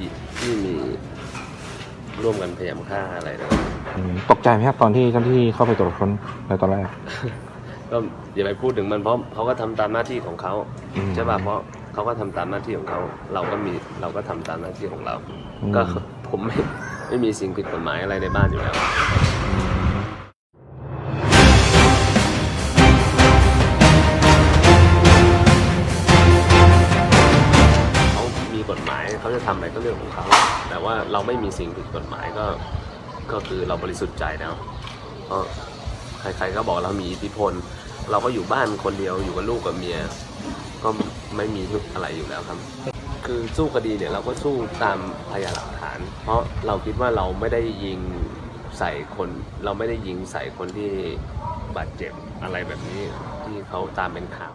กับคดีที่มีร่วมกันพยายามฆ่าอะไรนะอืมตกใจไหมครับตอนที่เจ้าหน้าที่เข้าไปตรวจค้นในตอนแรก ก็อย่าไปพูดถึงมันเพราะเขาก็ทำตามหน้าที่ของเขาอืม ใช่ป่ะเพราะเขาก็ทำตามหน้าที่ของเขา เราก็มีเราก็ทำตามหน้าที่ของเรา อืมก็ผมไม่ไม่มีสิ่งผิดกฎหมายอะไรในบ้านอยู่แล้วเข หมายเขาจะทำอะไรก็เรื่องของเขาแต่ว่าเราไม่มีสิ่งผิดกฎหมายก็ก็คือเราบริสุทธิ์ใจแล้วเพราะใครๆก็บอกเรามีอิทธิพล เราก็อยู่บ้านคนเดียวอยู่กับลูกกับเมีย ก็ไม่มีอะไรอยู่แล้วครับ คือสู้คดีเนี่ยเราก็สู้ตามพยานหลักฐาน เพราะเราคิดว่าเราไม่ได้ยิงใส่คนเราไม่ได้ยิงใส่คนที่บาดเจ็บอะไรแบบนี้ที่เขาตามเป็นข่าว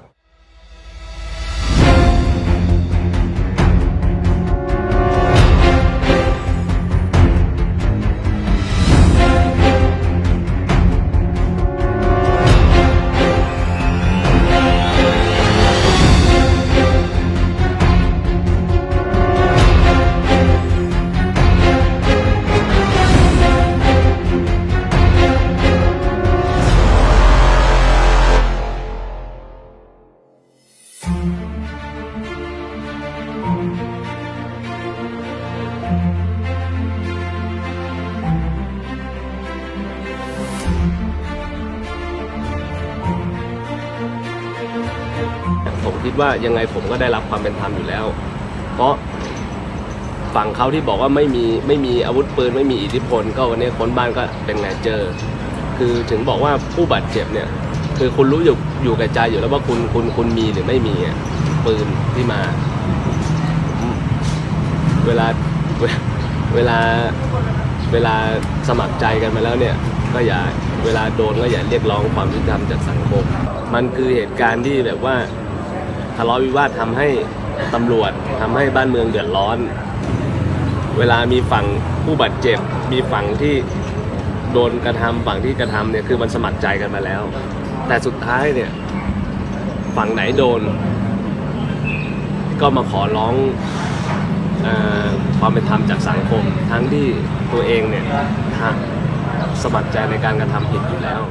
ผมคิดว่ายังไงผมก็ได้รับความเป็นธรรมอยู่แล้ว เพราะฝั่งเขาที่บอกว่าไม่มีไม่มีอาวุธปืนไม่มีอิทธิพล ก็วันนี้ค้นบ้านก็เป็นไงเจอ คือถึงบอกว่าผู้บาดเจ็บเนี่ย คือคุณรู้อยู่อยู่กับใจอยู่แล้วว่าคุณคุณคุณมีหรือไม่มีปืนที่มา เวลาเวลาเวลาสมัครใจกันมาแล้วเนี่ย ก็อย่าเวลาโดนก็อย่าเรียกร้องความยุติธรรมจากสังคม มันคือเหตุการณ์ที่แบบว่า ทะเลาะวิวาททำให้ตำรวจทำให้บ้านเมืองเดือดร้อน เวลามีฝั่งผู้บาดเจ็บ มีฝั่งที่โดนกระทำฝั่งที่กระทำเนี่ยคือมันสมัครใจกันมาแล้ว แต่สุดท้ายเนี่ยฝั่งไหนโดน ก็มาขอร้องอความเป็นธรรมจากสังคม ทั้งที่ตัวเองเนี่ยสมัครใจในการกระทำผิดอยู่แล้ว